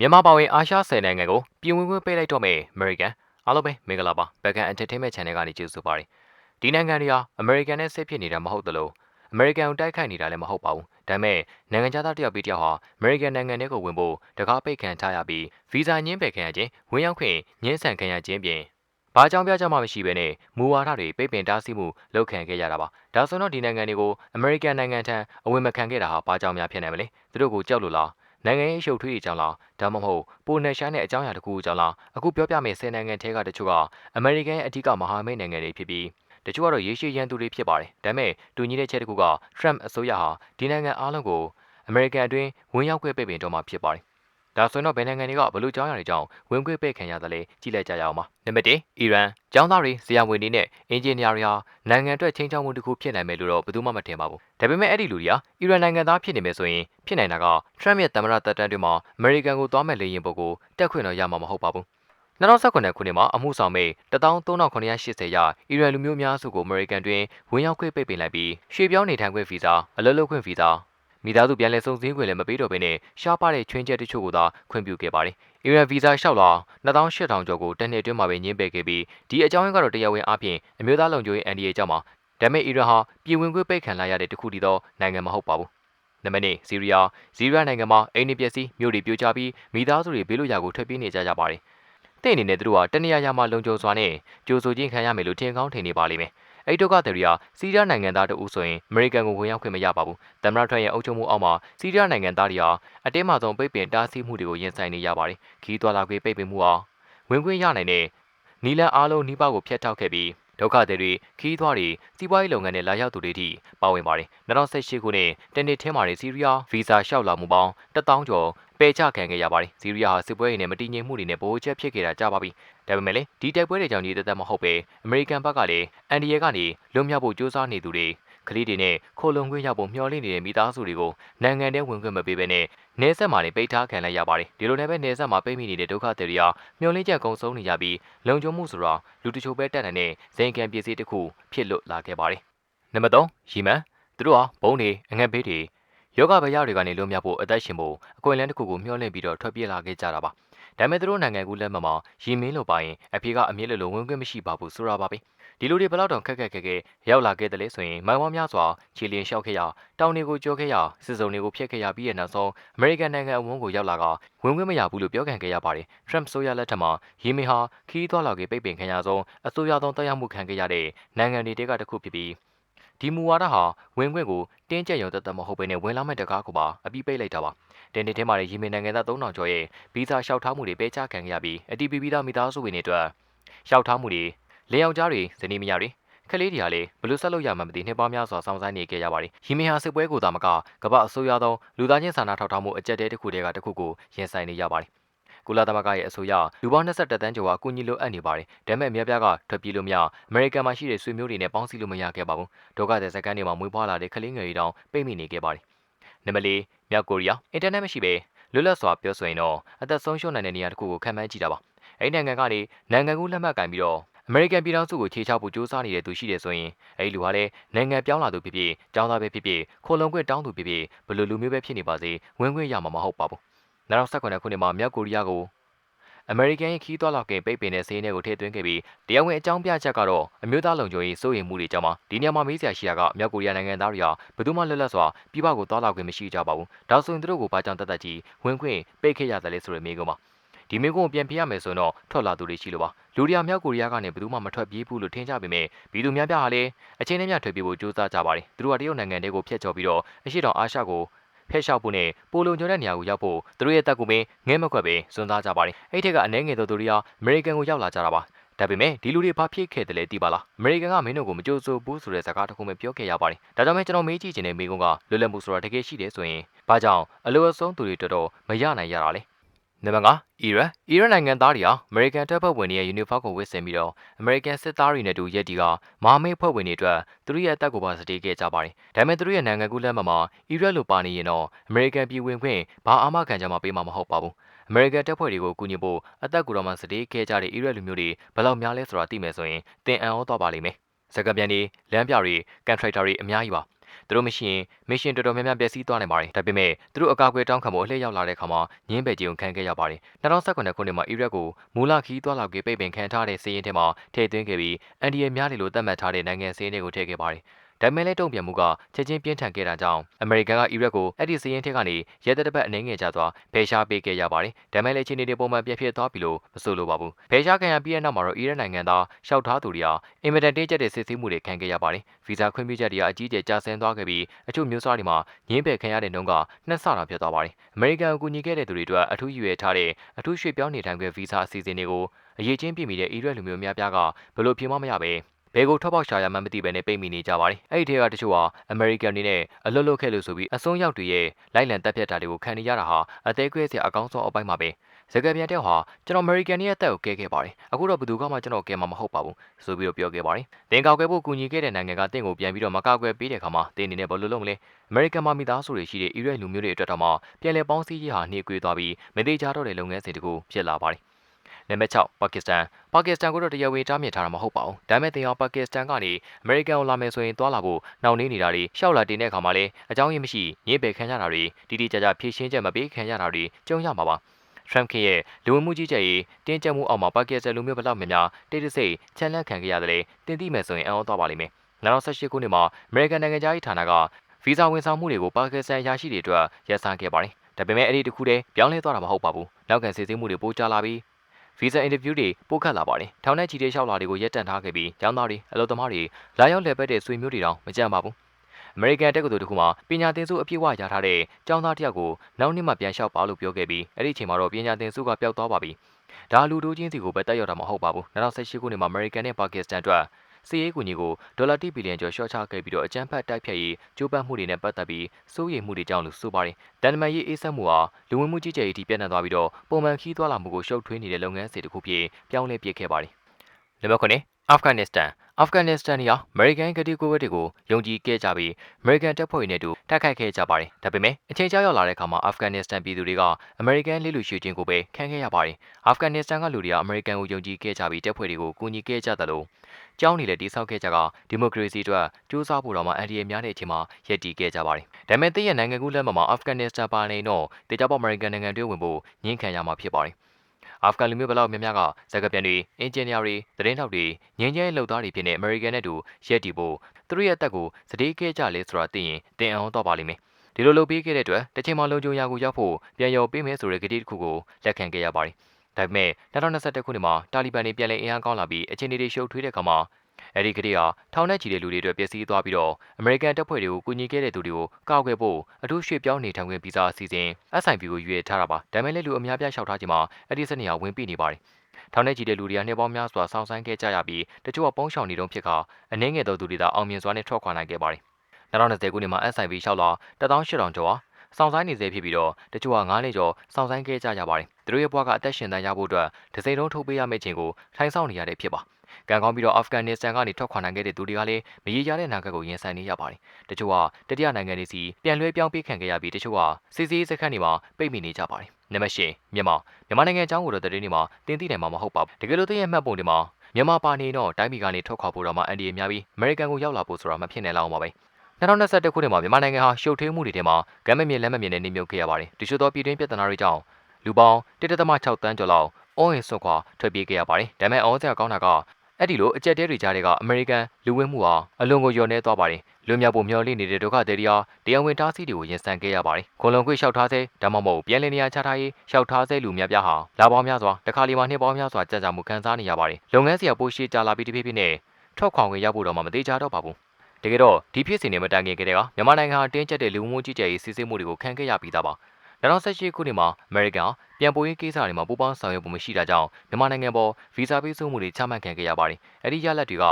မြန်မာပါဝင်အာရှ10နိုင်ငံကိုပြည်ဝင်ခွင့်ပေးလိုက်တော့မယ်အမေရိကန်အားလုံးပဲမင်္ဂလာပါဘက်ကန် Entertainment Channel ကနေကြိုဆိုပါရစေဒီနိုင်ငံတွေဟာအမေရိကန်နဲ့ဆက်ဖြစ်နေတာမဟုတ်သလိုအမေရိကန်ကိုတိုက်ခိုက်နေတာလည်းမဟုတ်ပါဘူးဒါပေမဲ့နိုင်ငံခြားသားတစ်ယောက်ပြီးတစ်ယောက်ဟာအမေရိကန်နိုင်ငံထဲကိုဝင်ဖို့တကားပိတ်ခံထားရပြီးဗီဇာညှင်းပယ်ခံရခြင်းဝင်ရောက်ခွင့်ညှင်းဆန်ခံရခြင်းပြင်ဘာကြောင့်ပြကြမှမရှိဘဲနဲ့မူဝါဒတွေပိတ်ပင်တားဆီးမှုလုပ်ခံခဲ့ရတာပါဒါဆိုတော့ဒီနိုင်ငံတွေကိုအမေရိကန်နိုင်ငံထံအဝင်မခံခဲ့တာဟာဘာကြောင့်များဖြစ်နိုင်မလဲသူတို့ကိုကြောက်လို့လား နိုင်ငံရေးရှုပ်ထွေးအကြောင်းလားဒါမှမဟုတ်ပိုနယ်ရှိုင်းတဲ့အကြောင်းအရာတစ်ခုအကြောင်းလားအခုပြောပြမယ့်10နိုင်ငံထဲကတချို့ကအမေရိကန်ရဲ့အထူးကမဟာမိတ်နိုင်ငံတွေဖြစ်ပြီးတချို့ကတော့ရေရှည်ရန်သူတွေဖြစ်ပါတယ်ဒါပေမဲ့တူညီတဲ့ချက်တစ်ခုက Trump အစိုးရဟာဒီနိုင်ငံအားလုံးကိုအမေရိကန်အတွင်းဝင်ရောက်ခွင့်ပိတ်ပင်တော့မှာဖြစ်ပါတယ် ဒါဆိုရင်တော့ဘယ်နိုင်ငံတွေကဘလို့ကြောင်းရတွေကြောင့်ဝင်ခွင့်ပိတ်ခံရတယ်လဲကြည့်လိုက်ကြရအောင်ပါနံပါတ်1အီရန်ကျောင်းသားတွေဇရာဝင်တွေနဲ့အင်ဂျင်နီယာတွေဟာနိုင်ငံအတွက်ချင်းချောင်းမှုတစ်ခုဖြစ်နိုင်မယ်လို့တော့ဘယ်သူမှမထင်ပါဘူးဒါပေမဲ့အဲ့ဒီလူတွေဟာအီရန်နိုင်ငံသားဖြစ်နေမယ်ဆိုရင်ဖြစ်နိုင်တာက Trump ရဲ့သမ္မတတပ်တန်းတွေမှာအမေရိကန်ကိုသွားမဲ့လေရင်ပုတ်ကိုတက်ခွင့်တော့ရမှာမဟုတ်ပါဘူး2019ခုနှစ်မှာအမှုဆောင်မိတ်13980ရအီရန်လူမျိုးများစုကိုအမေရိကန်တွင်ဝင်ရောက်ခွင့်ပိတ်ပင်လိုက်ပြီးရွှေပြောင်းနေထိုင်ခွင့်ဗီဇာအလုပ်လုပ်ခွင့်ဗီဇာ မိသားစုပြန်လည်စုံစည်းခွင့်လည်းမပေးတော့ဘဲနဲ့ရှားပါတဲ့ချွင်းချက်တချို့ကိုသာခွင့်ပြုခဲ့ပါတယ်။အီရန်ဗီဇာလျှောက်လာ2800ကျော်ကိုတစ်နှစ်အတွင်းမှာပဲညှင်းပယ်ခဲ့ပြီးဒီအကြောင်းရင်းကတော့တရားဝင်အားဖြင့်အမျိုးသားလုံခြုံရေးအန်ဒီအေကြောင့်မှာဒါပေမဲ့အီရန်ဟာပြည်ဝင်ခွင့်ပိတ်ခံလိုက်ရတဲ့တခုတည်းသောနိုင်ငံမဟုတ်ပါဘူး။နံပါတ်2ဆီးရီးယားဆီးရီးယားနိုင်ငံမှာအိမ်နေပျက်စီးမြို့တွေပြိုကျပြီးမိသားစုတွေဘေးလွတ်ရာကိုထွက်ပြေးနေကြကြပါတယ်။တဲ့အနေနဲ့သူတို့ဟာတနေရာရာမှာလုံခြုံစွာနဲ့ကြိုဆိုခြင်းခံရမယ်လို့ထင်ကောင်းထင်နေပါလိမ့်မယ်။ အဲ့ဒုက္ခသည်တွေကစီးရီးယားနိုင်ငံသားတို့ဦးဆိုရင်အမေရိကန်ကိုဝင်ရောက်ခွင့်မရပါဘူး။သမ္မတထရန့်ရဲ့အုပ်ချုပ်မှုအောက်မှာစီးရီးယားနိုင်ငံသားတွေဟာအတင်းမာဆုံးပိတ်ပင်တားဆီးမှုတွေကိုရင်ဆိုင်နေရပါတယ်။ခီးသွွာလာခွေပိတ်ပင်မှုဟာဝင်ခွင့်ရနိုင်တဲ့နီလန်အားလုံးနှိပါကိုဖျက်ထောက်ခဲ့ပြီးဒုက္ခသည်တွေခီးသွွားတွေစီးပွားရေးလုပ်ငန်းနဲ့လာရောက်သူတွေထိပါဝင်ပါတယ်2018ခုနှစ်တနေ့ထဲမှာစီးရီးယားဗီဇာလျှောက်လာမှုပေါင်း1000ကျော် ပယ်ချခံခဲ့ရပါတယ်စီးရီးယားဟာစစ်ပွဲတွေနဲ့မတည်ငြိမ်မှုတွေနဲ့ဗိုလ်ချက်ဖြစ်ခဲ့တာကြပါပြီဒါပေမဲ့လည်းဒီတိုက်ပွဲတွေကြောင့်ဒီတသက်မဟုတ်ပဲအမေရိကန်ဘက်ကလည်းအန်ဒီရဲကနေလွတ်မြောက်ဖို့ကြိုးစားနေသူတွေကလေးတွေနဲ့ခိုလုံခွင့်ရဖို့မျှော်လင့်နေတဲ့မိသားစုတွေကိုနိုင်ငံထဲဝင်ခွင့်မပေးဘဲနဲ့နေဆက်မှာနေပိတ်ထားခံလိုက်ရပါတယ်ဒီလိုနဲ့ပဲနေဆက်မှာပိတ်မိနေတဲ့ဒုက္ခသည်တွေဟာမျှော်လင့်ချက်ကုံဆုံးနေကြပြီးလုံခြုံမှုဆိုတာလူတချို့ပဲတက်နေတဲ့ဇိမ်ကန်ပစ္စည်းတစ်ခုဖြစ်လွတ်လာခဲ့ပါတယ်နံပါတ်3ရီမန်သူတို့ဟာဘုံတွေအငတ်ဘေးတွေ ယောဂဗျာတွေကနေလွတ်မြောက်ဖို့အသက်ရှင်ဖို့အကွင်လန်းတစ်ခုကိုမျှော်လင့်ပြီးတော့ထွက်ပြေးလာခဲ့ကြတာပါဒါပေမဲ့သူတို့နိုင်ငံကူးလက်မှတ်မှာရီမင်းလိုပါရင်အဖေကအမြင့်လိုလိုဝင်ခွင့်မရှိပါဘူးဆိုတာပါပဲဒီလိုတွေဘလောက်တောင်ခက်ခက်ခဲခဲရောက်လာခဲ့တယ်လေဆိုရင်မိုင်ဝမ်းများစွာခြေလျင်လျှောက်ခဲ့ရတောင်တွေကိုကြောခဲ့ရစစ်စုံတွေကိုဖျက်ခဲ့ရပြီးတဲ့နောက်ဆုံးအမေရိကန်နိုင်ငံအဝန်းကိုရောက်လာကဝင်ခွင့်မရဘူးလို့ပြောခံခဲ့ရပါတယ်ထရမ့်ဆိုရလက်ထက်မှာရီမင်းဟာခီးသွားလာခဲ့ပိတ်ပင်ခံရဆုံးအစိုးရသောတရားမှုခံခဲ့ရတဲ့နိုင်ငံတွေတဲကတစ်ခုဖြစ်ပြီး ဒီမူဝါဒဟာဝင်ခွင့်ကိုတင်းကျပ်ရုံသက်သက်မဟုတ်ဘဲနဲ့ဝင်လာမဲ့တကားကိုပါအပြီးပိတ်လိုက်တာပါတင်းနေထဲမှာရေမင်နိုင်ငံသား3000ကျော်ရဲ့ဗီဇာလျှောက်ထားမှုတွေပေးချခံခဲ့ရပြီးအတီးပီပီသားမိသားစုဝင်တွေအတွက်လျှောက်ထားမှုတွေလေယောက်ကြားတွေဇနီးမယားတွေကလေးတွေဟာလေဘလို့ဆက်လို့ရမှမသိနှစ်ပေါင်းများစွာစောင့်ဆိုင်းနေခဲ့ရပါတယ်။ရီမင်ဟာစစ်ပွဲကိုသာမကကမ္ဘာအဆိုးရွားဆုံးလူသားချင်းစာနာထောက်ထားမှုအကြက်တဲတစ်ခုတည်းကတစ်ခုကိုရင်ဆိုင်နေရပါတယ်။ ကုလသမဂ္ဂရဲ့အဆိုအရလူပေါင်း22တန်းကျော်ကအကူအညီလိုအပ်နေပါတယ်။ဒါပေမဲ့အများပြားကထွက်ပြေးလို့မရအမေရိကန်မှာရှိတဲ့ဆွေမျိုးတွေနဲ့ပေါင်းစည်းလို့မရခဲ့ပါဘူး။ဒုက္ခသည်စခန်းတွေမှာမွေးဖွားလာတဲ့ကလေးငယ်တွေတောင်ပိတ်မိနေခဲ့ပါတယ်။နံပါတ်၄မြောက်ကိုရီးယားအင်တာနက်မရှိဘဲလွတ်လပ်စွာပြောဆိုရင်တော့အသက်ဆုံးရှုံးနိုင်တဲ့နေရာတစ်ခုကိုခံမှန်းကြည့်တာပါ။အဲဒီနိုင်ငံကနေနိုင်ငံကူးလက်မှတ်ကင်ပြီးတော့အမေရိကန်ပြည်ထောင်စုကိုခြေချဖို့ကြိုးစားနေတဲ့သူရှိတယ်ဆိုရင်အဲဒီလူဟာလည်းနိုင်ငံပြောင်းလာသူဖြစ်ဖြစ်ကျောင်းသားပဲဖြစ်ဖြစ်ခိုလုံခွင့်တောင်းသူဖြစ်ဖြစ်ဘယ်လိုလူမျိုးပဲဖြစ်နေပါစေဝင်ခွင့်ရမှာမဟုတ်ပါဘူး။ 2019ခုနှစ်မှာမြောက်ကိုရီးယားကိုအမေရိကန်ရဲ့ခီးသွွာလောက်ကင်ပိတ်ပင်တဲ့ဈေးတွေကိုထည့်သွင်းခဲ့ပြီးတရားဝင်အကြောင်းပြချက်ကတော့အမျိုးသားလုံခြုံရေးစိုးရိမ်မှုတွေကြောင့်ပါဒီနေရာမှာမေးစရာရှိတာကမြောက်ကိုရီးယားနိုင်ငံသားတွေဟာဘယ်သူမှလွတ်လပ်စွာပြည်ပကိုသွားလာခွင့်မရှိကြပါဘူးဒါဆိုရင်သူတို့ကိုဘာကြောင့်တတ်တတ်ကြီးဝင်ခွင့်ပိတ်ခဲ့ရတယ်လဲဆိုတဲ့မေးခွန်းပါဒီမေကွန်းကိုပြန်ပြရမယ်ဆိုတော့ထွက်လာသူတွေရှိလို့ပါလူတွေကမြောက်ကိုရီးယားကနေဘယ်သူမှမထွက်ပြေးဘူးလို့ထင်ကြပေမဲ့ပြည်သူများပြားဟာလည်းအချင်းနဲ့များထွက်ပြေးဖို့ကြိုးစားကြပါတယ်သူတို့ကတရုတ်နိုင်ငံတွေကိုဖျက်ချော်ပြီးတော့အရှိတောင်အာရှကို ဖဲလျှောက်ဖို့နဲ့ပိုလုံကျော်တဲ့နေရာကိုရောက်ဖို့သူတို့ရဲ့တက်ကူပင်ငဲမကွက်ပဲစွန့်စားကြပါတယ်အဲ့ထက်ကအနေငယ်သောသူတွေဟာအမေရိကန်ကိုရောက်လာကြတာပါဒါပေမဲ့ဒီလူတွေဘာဖြစ်ခဲ့တယ်လဲသိပါလားအမေရိကန်ကမင်းတို့ကိုမကြိုးစိုးဘူးဆိုတဲ့စကားတစ်ခုပဲပြောခဲ့ရပါတယ်ဒါကြောင့်မဲကျွန်တော်မေးကြည့်ချင်တဲ့မိကုန်းကလွတ်လပ်မှုဆိုတာတကယ်ရှိတယ်ဆိုရင်ဘာကြောင့်အလိုအဆုံးသူတွေတော်တော်မရနိုင်ရတာလဲ နံပါတ်5အီရန်အီရန်နိုင်ငံသားတွေဟာအမေရိကန်တပ်ဖွဲ့ဝင်တွေရဲ့ယူနီဖောင်းကိုဝတ်ဆင်ပြီးတော့အမေရိကန်စစ်သားတွေနဲ့တူရက်တီကမဟာမိတ်ဖွဲ့ဝင်တွေအတွက်သူတို့ရဲ့အသက်ကိုပါစတေးခဲ့ကြပါတယ်။ဒါပေမဲ့သူတို့ရဲ့နိုင်ငံကူးလက်မှတ်မှာအီရန်လိုပါနေရင်တော့အမေရိကန်ပြည်ဝင်ခွင့်ဘာအာမခံချက်မှပေးမှာမဟုတ်ပါဘူး။အမေရိကန်တပ်ဖွဲ့တွေကိုကူညီဖို့အသက်ကိုတော့မှစတေးခဲ့ကြတဲ့အီရန်လူမျိုးတွေဘယ်လောက်များလဲဆိုတာသိမယ်ဆိုရင်သင်အံ့ဩသွားပါလိမ့်မယ်။စကားပြန်ဒီလမ်းပြတွေကန်ထရိုက်တာတွေအများကြီးပါ သူတို့မရှိရင်မစ်ရှင်တော်တော်များများပျက်စီးသွားနိုင်ပါတယ်ဒါပေမဲ့သူတို့အကာအကွယ်တောင်းခံဖို့အလှည့်ရောက်လာတဲ့အခါမှာညင်းပယ်ကြီးကိုခံခဲ့ရပါတယ်2019ခုနှစ်မှာအီရတ်ကိုမူလခီးသွားလောက်ကေပိတ်ပင်ခံထားတဲ့စီးရင်ထဲမှာထည့်သွင်းခဲ့ပြီးအန်ဒီရဲ့များတယ်လို့သတ်မှတ်ထားတဲ့နိုင်ငံစီးရင်တွေကိုထည့်ခဲ့ပါတယ် ဒါပေမဲ့လည်းတုံ့ပြန်မှုကချက်ချင်းပြင်းထန်ခဲ့တာကြောင့်အမေရိကန်ကအီရတ်ကိုအဲ့ဒီစည်ရင်ထက်ကနေရဲတပ်ပတ်အနေငယ်ကြသွားဖယ်ရှားပေးခဲ့ရပါတယ်။ဒါပေမဲ့လည်းချင်းတွေပုံမှန်ပြည့်ဖြစ်သွားပြီလို့မဆိုလိုပါဘူး။ဖယ်ရှားခံရပြီးတဲ့နောက်မှာတော့အီရတ်နိုင်ငံသားရှောက်ထားသူတွေဟာအင်မတန်တင်းကျပ်တဲ့စစ်ဆေးမှုတွေခံခဲ့ရပါတယ်။ဗီဇာခွင့်ပြုချက်တွေအကြီးအကျယ်ကျဆင်းသွားခဲ့ပြီးအချို့မျိုးစားတွေမှာငင်းပယ်ခံရတဲ့နှုန်းကနှစ်ဆတာဖြစ်သွားပါတယ်။အမေရိကန်အကူအညီခဲ့တဲ့သူတွေအတွက်အထူးရည်ရွယ်ထားတဲ့အထူးရွှေ့ပြောင်းနေထိုင်ခွင့်ဗီဇာအစီအစဉ်တွေကိုအရေးချင်းပြည်မိတဲ့အီရတ်လူမျိုးများပြားကဘလို့ပြေမမရပဲ ဘဲကိုထောက်ပေါက်ရှာရမှမသိပဲနဲ့ပိတ်မိနေကြပါတယ်။အဲ့ဒီထဲကတချို့ဟာအမေရိကန်တွေနဲ့အလွတ်လွတ်ခဲ့လို့ဆိုပြီးအစွန်းရောက်တွေရဲ့လိုက်လံတက်ပြတ်တာတွေကိုခံနေရတာဟာအသေးကွဲစရာအကောင်းဆုံးအပိုင်းပါပဲ။စကားပြန်တဲ့ဟာကျွန်တော်အမေရိကန်ရဲ့အသက်ကိုကဲခဲ့ပါတယ်။အခုတော့ဘယ်သူကမှကျွန်တော်ကဲမှာမဟုတ်ပါဘူး။ဆိုပြီးတော့ပြောခဲ့ပါတယ်။တင်ကောက်ကွဲဖို့ကူညီခဲ့တဲ့နိုင်ငံကတင့်ကိုပြန်ပြီးတော့မကောက်ကွဲပေးတဲ့အခါမှာတင်းနေနဲ့ဘယ်လိုလုပ်မလဲ။အမေရိကန်မှာမိသားစုတွေရှိတဲ့အီရတ်လူမျိုးတွေအတွက်တော့မှပြန်လည်ပေါင်းစည်းရေးဟာနှေးကွေးသွားပြီးမသေးကြတော့တဲ့လုပ်ငန်းစဉ်တကူဖြစ်လာပါတယ်။ နံပါတ်6ပါကစ္စတန်ပါကစ္စတန်ကိုတော့တရားဝင်တားမြစ်ထားတာမဟုတ်ပါဘူးဒါပေမဲ့တင်အောင်ပါကစ္စတန်ကနေအမေရိကန်ကိုလာမယ်ဆိုရင်သွားလာဖို့နှောင့်နှေးနေတာတွေရှောက်လာတင်တဲ့အခါမှာလည်းအကြောင်းရင်းမရှိညစ်ပယ်ခံရတာတွေတိတိကျကျဖြည့်ရှင်းချက်မပေးခံရတာတွေကြုံရမှာပါထရမ်ခင်ရဲ့လူဝင်မှုကြီးကြပ်ရေးတင်းကျပ်မှုအောက်မှာပါကစ္စတန်လူမျိုးဘလောက်များများတိတိစိတ်ချန်လက်ခံခဲ့ရတယ်တင်သိမယ်ဆိုရင်အံ့ဩသွားပါလိမ့်မယ်2018ခုနှစ်မှာအမေရိကန်နိုင်ငံသားရေးဌာနကဗီဇာဝန်ဆောင်မှုတွေကိုပါကစ္စတန်ရရှိတွေအတွက်ရပ်ဆိုင်းခဲ့ပါတယ်ဒါပေမဲ့အဲ့ဒီတခုတည်းပြောင်းလဲသွားတာမဟုတ်ပါဘူးနောက်ကန်စစ်ဆေးမှုတွေပိုကြလာပြီး ဗီဇာအင်တာဗျူးတွေပို့ခတ်လာပါတယ်။ထောင်နဲ့ချီတဲ့လျှောက်လာတွေကိုရက်တန့်ထားခဲ့ပြီးကျောင်းသားတွေအလုပ်သမားတွေလာရောက်လည်ပတ်တဲ့ဆွေမျိုးတွေတောင်မကြံပါဘူး။ American တက္ကသိုလ်တစ်ခုမှာပညာသင်ဆုအပြည့်အဝရထားတဲ့ကျောင်းသားတစ်ယောက်ကိုနောက်နှစ်မှပြန်လျှောက်ပါလို့ပြောခဲ့ပြီးအဲ့ဒီအချိန်မှာတော့ပညာသင်ဆုကပျောက်သွားပါပြီ။ဒါလူတို့ချင်းစီကိုပဲတက်ရောက်တာမဟုတ်ပါဘူး။2018ခုနှစ်မှာ American နဲ့ Pakistan အတွက် စီးရေးကူညီကိုဒေါ်လာ1ဘီလီယံကျော်ရှော့ချခဲ့ပြီးတော့အကြမ်းဖက်တိုက်ဖြတ်ရေးကြိုးပမ်းမှုတွေနဲ့ပတ်သက်ပြီးစိုးရိမ်မှုတွေကြောင့်လို့ဆိုပါတယ်။တန်တမာရေးအေးဆက်မှုဟာလူဝင်မှုကြီးကြပ်ရေးအထိပြန့်နှံ့သွားပြီးတော့ပုံမှန်ခီးသွားလာမှုကိုရှုပ်ထွေးနေတဲ့လုပ်ငန်းစဉ်တစ်ခုဖြစ်ပြောင်းလဲပြစ်ခဲ့ပါတယ်။နံပါတ်9 အာဖဂန်နစ္စတန်အာဖဂန်နစ္စတန်ရာအမေရိကန်ကတိကိုဝတ်တွေကိုယုံကြည်ခဲ့ကြပြီးအမေရိကန်တပ်ဖွဲ့တွေနဲ့တူတိုက်ခိုက်ခဲ့ကြပါတယ်။ဒါပေမဲ့အချိန်ကြာရောက်လာတဲ့အခါမှာအာဖဂန်နစ္စတန်ပြည်သူတွေကအမေရိကန်လေးလူရှူချင်းကိုပဲခံခဲ့ရပါတယ်။အာဖဂန်နစ္စတန်ကလူတွေကအမေရိကန်ကိုယုံကြည်ခဲ့ကြပြီးတပ်ဖွဲ့တွေကိုကူညီခဲ့ကြတယ်လို့ကျောင်းနေလည်းတိဆောက်ခဲ့ကြကဒီမိုကရေစီအတွက်ကြိုးစားဖို့တော့မှအန်ဒီရများတဲ့အချိန်မှာရည်တည်ခဲ့ကြပါတယ်။ဒါပေမဲ့တည့်ရနိုင်ငံကူးလက်မှမှာအာဖဂန်နစ္စတန်ပါနေတော့တေချာပေါ်အမေရိကန်နိုင်ငံတွေဝင်ဖို့ညှင်းခံရမှာဖြစ်ပါတယ်။ အာဖဂန်လူမျိုးဘလောက်များများကစကားပြန်တွေအင်ဂျင်နီယာတွေသတင်းထောက်တွေငင်းကျဲလုပ်သားတွေဖြစ်နေအမေရိကန်နဲ့တူရက်တီဖို့သူတို့ရဲ့အသက်ကိုစတေးခဲ့ကြလေဆိုတာသိရင်တင်အောင်တော့ပါလိမ့်မယ်ဒီလိုလုပ်ပေးခဲ့တဲ့အတွက်တစ်ချိန်မှလုံခြုံရာကိုရောက်ဖို့ပြန်ရောပေးမယ်ဆိုတဲ့ကတိတစ်ခုကိုလက်ခံခဲ့ရပါတယ်ဒါပေမဲ့2021ခုနှစ်မှာတာလီဘန်တွေပြန်လည်အင်အားကောင်းလာပြီးအခြေအနေတွေရှုပ်ထွေးတဲ့အခါမှာ အဲ့ဒီကလေးဟာထောင်နဲ့ချီတဲ့လူတွေအတွက်ပျက်စီးသွားပြီးတော့အမေရိကန်တပ်ဖွဲ့တွေကိုကူညီခဲ့တဲ့သူတွေကိုကောက်ွယ်ဖို့အထူးရွှေ့ပြောင်းနေထိုင်ခွင့်ဗီဇာအစီအစဉ် SIP ကိုရွေးထားတာပါဒါပေမဲ့လည်းလူအများပြားလျှောက်ထားခြင်းမှာအဲ့ဒီစနစ်ဟာဝင်ပြနေပါတယ်ထောင်ထဲကြည့်တဲ့လူတွေကနှစ်ပေါင်းများစွာစောင့်ဆိုင်းခဲ့ကြရပြီးတချို့ကပုံးရှောင်နေတုန်းဖြစ်ခါအနှင်းငယ်သောသူတွေသာအောင်မြင်စွာနဲ့ထွက်ခွာနိုင်ခဲ့ပါတယ်2020ခုနှစ်မှာ SIP လျှောက်လာ18000ကျော်ဟာစောင့်ဆိုင်းနေစေဖြစ်ပြီးတော့တချို့က9နှစ်ကျော်စောင့်ဆိုင်းခဲ့ကြရပါတယ်သူတို့ရဲ့ဘဝကအသက်ရှင်တန်ရဖို့အတွက်ဒစိမ့်လုံးထုတ်ပေးရမယ့်ချိန်ကိုထိုင်ဆောင်နေရတဲ့ဖြစ်ပါ ကံကောင်းပြီးတော့အာဖဂန်နစ္စတန်ကနေထွက်ခွာနိုင်ခဲ့တဲ့သူတွေကလည်းမရေရတဲ့နာဂတ်ကိုရင်ဆိုင်နေရပါတယ်။တချို့ကတတိယနိုင်ငံတွေစီပြန်လွှဲပြောင်းပေးခံခဲ့ရပြီးတချို့ကစီစီစခန်းတွေမှာပိတ်မိနေကြပါတယ်။နံပါတ်၈မြန်မာမြန်မာနိုင်ငံအကြောင်းကိုတော့တတိနေမှာတင်သိနိုင်မှာမဟုတ်ပါဘူး။တကယ်လို့သိရမှတ်ပုံတွေမှာမြန်မာပါနေတော့တိုင်းပြည်ကနေထွက်ခွာဖို့တော့မှအန်ဒီအများပြီးအမေရိကန်ကိုရောက်လာဖို့ဆိုတာမဖြစ်နိုင်လောက်အောင်ပါပဲ။2021ခုနှစ်မှာမြန်မာနိုင်ငံဟာရှုပ်ထွေးမှုတွေထဲမှာကမ်းမမြင်လက်မမြင်နဲ့နေမြုပ်ခဲ့ရပါတယ်။တချို့သောပြည်တွင်းပြဿနာတွေကြောင့်လူပေါင်း1.6တန်းကျော်လောက်အိုးအိမ်ဆွတ်ခွာထွက်ပြေးခဲ့ရပါတယ်။ဒါပေမဲ့အောစရာကောင်းတာက အဲ့ဒီလိုအကြက်တဲတွေကြားတွေကအမေရိကန်လူဝင်မှုဟာအလွန်ကိုညှော်နေသွားပါတယ်လွန်မြောက်ဖို့မျှော်လင့်နေတဲ့ဒုက္ခသည်တွေဟာတရားဝင်တားဆီးတွေကိုရင်ဆိုင်ခဲ့ရပါတယ်ခွန်လုံခွေလျှောက်ထားစေဒါမှမဟုတ်ပြန်လည်နေရာချထားရေးလျှောက်ထားစေလူများပြားဟာလာပေါင်းများစွာတခါလီမှာနှစ်ပေါင်းများစွာကြာကြာမှုခံစားနေရပါတယ်လုပ်ငန်းစီကပိုရှိကြလာပြီးတဖြည်းဖြည်းနဲ့ထွက်ခွာဝင်ရောက်ဖို့တော့မှမသေးကြတော့ပါဘူးတကယ်တော့ဒီဖြစ်စဉ်တွေမတိုင်ခင်ကတည်းကမြန်မာနိုင်ငံဟာတင်းကျပ်တဲ့လူမှုကြီးကြပ်ရေးစီစစ်မှုတွေကိုခံခဲ့ရပြီးသားပါ 2018ခုနှစ်မှာအမေရိကန်ပြန်ပို့ရေးကိစ္စတွေမှာပူးပေါင်းဆောင်ရွက်ဖို့မရှိတာကြောင့်မြန်မာနိုင်ငံပေါ်ဗီဇာပေးဆိုမှုတွေချမှတ်ခံခဲ့ရပါတယ်။အဲဒီရလဒ်တွေက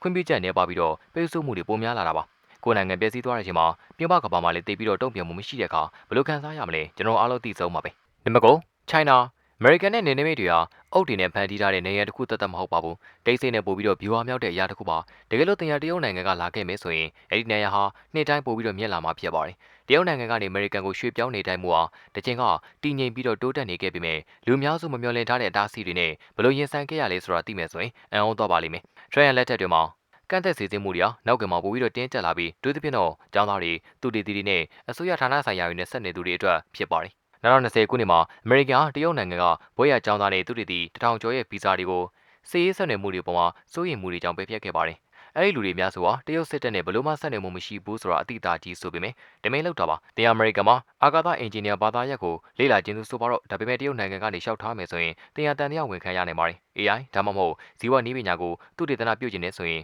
ခွင့်ပြုချက်နဲ့ပါပြီးတော့ပေးဆိုမှုတွေပိုများလာတာပါ။ကိုယ်နိုင်ငံပြည်စည်းသွားတဲ့အချိန်မှာပြည်ပကဘာမှလည်းတိတ်ပြီးတော့တုံ့ပြန်မှုမရှိတဲ့အခါဘယ်လိုခံစားရမလဲကျွန်တော်အားလုံးသိဆုံးပါပဲ။နံပါတ်9 China အမေရိကန်နဲ့နေနေမိတ်တွေဟာအုတ်တင်နဲ့ဖန်တီးထားတဲ့နေရာတစ်ခုသက်သက်မဟုတ်ပါဘူး။တိတ်ဆိတ်နဲ့ပို့ပြီးတော့ဗျူဟာမြောက်တဲ့အရာတစ်ခုပါ။တကယ်လို့တင်ရတရုတ်နိုင်ငံကလာခဲ့မယ်ဆိုရင်အဲ့ဒီနေရာဟာနှစ်တိုင်းပို့ပြီးတော့မြင့်လာမှာဖြစ်ပါတယ်။ တရုတ်နိုင်ငံကနေအမေရိကန်ကိုရွှေ့ပြောင်းနေတိုင်းမှုဟာတခြင်းကတည်ငြိမ်ပြီးတော့တိုးတက်နေခဲ့ပေမဲ့လူများစုမမျှော်လင့်ထားတဲ့အတားအဆီးတွေနဲ့ဘလို့ရင်ဆိုင်ခဲ့ရလဲဆိုတာသိမယ်ဆိုရင်အံ့ဩတော့ပါလိမ့်မယ်။ထရန်လက်ထက်တွေမှာကန့်သက်စီစဉ်မှုတွေဟာနောက်ကမှာပိုပြီးတော့တင်းကျပ်လာပြီးဒုသဖြင့်တော့ကျောင်းသားတွေသူတည်တည်တွေနဲ့အစိုးရဌာနဆိုင်ရာတွေနဲ့ဆက်နေသူတွေအတွက်ဖြစ်ပါတယ်2020ခုနှစ်မှာအမေရိကန်ဟာတရုတ်နိုင်ငံကဘွဲရကျောင်းသားတွေသူတည်တည်တထောင်ကျော်ရဲ့ဗီဇာတွေကိုစီးရေးဆက်နေမှုတွေပေါ်မှာစိုးရိမ်မှုတွေကြောင့်ပယ်ဖျက်ခဲ့ပါတယ် အဲ့ဒီလူတွေများဆိုဟာတရုတ်စစ်တပ်နဲ့ဘလို့မှဆက်နေမှုမရှိဘူးဆိုတာအတိအသာကြီးဆိုပေမဲ့တမင်လောက်တာပါတင်အမေရိကန်မှာအာကာသအင်ဂျင်နီယာဘာသာရပ်ကိုလေ့လာခြင်းသူဆိုပါတော့ဒါပေမဲ့တရုတ်နိုင်ငံကနေလျှောက်ထားမယ်ဆိုရင်တင်ရတန်တရားဝင်ခံရနိုင်ပါတယ် AI ဒါမှမဟုတ်ဇီဝနည်းပညာကိုသူတည်တနာပြုတ်ကျင်နေဆိုရင်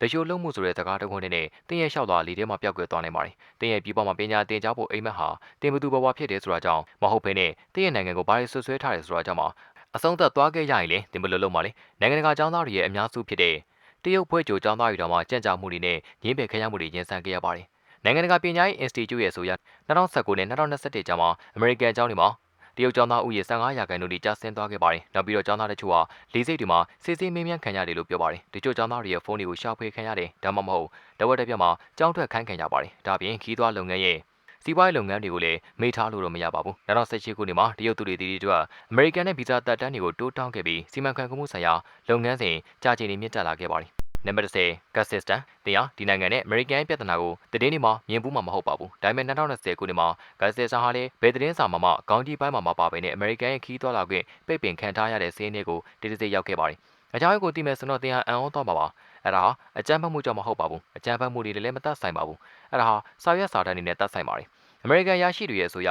တရှိုးလုံးမှုဆိုတဲ့စကားတစ်ခုနဲ့တင်းရဲ့လျှောက်သွားလေထဲမှာပျောက်ကွယ်သွားနိုင်ပါတယ်။တင်းရဲ့ပြည်ပမှာပညာသင်ကြားဖို့အိမ်မက်ဟာတင်ဘသူဘဝဖြစ်တယ်ဆိုတာကြောင့်မဟုတ်ဘဲနဲ့တင်းရဲ့နိုင်ငံကိုဘာလို့ဆွဆွဲထားတယ်ဆိုတာကြောင့်မှာအဆုံးသက်သွားခဲ့ရရင်လေတင်ဘလို့လုံးပါလေနိုင်ငံတကာចောင်းသားတွေရဲ့အများစုဖြစ်တဲ့ တရုတ်ဖွဲ့ကြိုចောင်းသားတွေတော်မှာကြံ့ကြာမှုတွေနဲ့ရင်းပယ်ခရမှုတွေရင်ဆိုင်ခဲ့ရပါတယ်။နိုင်ငံတကာပညာရေး Institute ရဲ့ဆိုရ2019နဲ့2021ကျမှအမေရိကန်အကြောင်းတွေမှာတရုတ်ကျောင်းသားဥယေ15ရာခိုင်နှုန်းထိကျဆင်းသွားခဲ့ပါတယ်။နောက်ပြီးတော့ကျောင်းသားတချို့ဟာလေးစိတ်တွေမှာစစ်စစ်မင်းမြန်းခံရတယ်လို့ပြောပါတယ်။တချို့ကျောင်းသားတွေရဲ့ဖုန်းတွေကိုရှာဖွေခံရတယ်။ဒါမှမဟုတ်တဝက်တစ်ပြက်မှာကျောင်းထွက်ခိုင်းခံရပါတယ်။ဒါပြင်ခီးသွွားလုပ်ငန်းရဲ့ စီးပွားရေးလုပ်ငန်းတွေကိုလည်းမေ့ထားလို့တော့မရပါဘူး။2018ခုနှစ်မှာတရုတ်သူတွေတီတီတို့ကအမေရိကန်နဲ့ဗီဇာတက်တန်းတွေကိုတိုးတောင်းခဲ့ပြီးစီမံခန့်ခွဲမှုဆိုင်ရာလုပ်ငန်းစဉ်ကြာချိန်တွေမြင့်တက်လာခဲ့ပါတယ်။နံပါတ်10ကတ်စတန်တရားဒီနိုင်ငံနဲ့အမေရိကန်ပြဿနာကိုတည်င်းနေမှာမြင်ဘူးမှာမဟုတ်ပါဘူးဒါပေမဲ့2020ခုနှစ်မှာကတ်စတန်ဟာလည်းဘယ်သတင်းစာမှမကောင်းကြီးပိုင်းမှာမပါဘဲနဲ့အမေရိကန်ရဲ့ခီးသွွာလာခွင့်ပိတ်ပင်ခံထားရတဲ့စီးနေကိုတိတိကျကျရောက်ခဲ့ပါတယ်အကြောင်းကိုသိမယ်ဆိုတော့တင်ဟာအံ့ဩသွားပါပါ အဲ့ဒါဟာအကြမ်းဖက်မှုကြောင့်မဟုတ်ပါဘူးအကြမ်းဖက်မှုတွေလည်းမသက်ဆိုင်ပါဘူးအဲ့ဒါဟာစာရွက်စာတမ်းတွေနဲ့သက်ဆိုင်ပါတယ်အမေရိကန်ရရှိတွေရဲ့ဆိုရ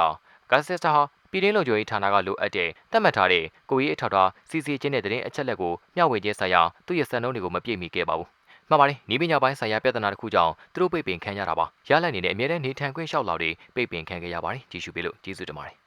ကတ်စတန်ဟာပြည်တွင်းလုံခြုံရေးဌာနကလိုအပ်တဲ့သတ်မှတ်ထားတဲ့ကိုကြီးအထောက်အထားစီစီချင်းတဲ့တဲ့အချက်လက်ကိုမျှဝေခြင်းဆိုင်ရာသူ့ရဲ့စံနှုန်းတွေကိုမပြည့်မီခဲ့ပါဘူးမှန်ပါတယ်။နီးပညာပိုင်းဆိုင်ရာပြဿနာတစ်ခုကြောင့်သူတို့ပိတ်ပင်ခံရတာပါ။ရလဒ်အနေနဲ့အမြဲတမ်းနေထိုင်ခွင့်လျှောက်လာတွေပိတ်ပင်ခံခဲ့ရပါတယ်။ကြည့်ရှုပေးလို့ကျေးဇူးတင်ပါတယ်။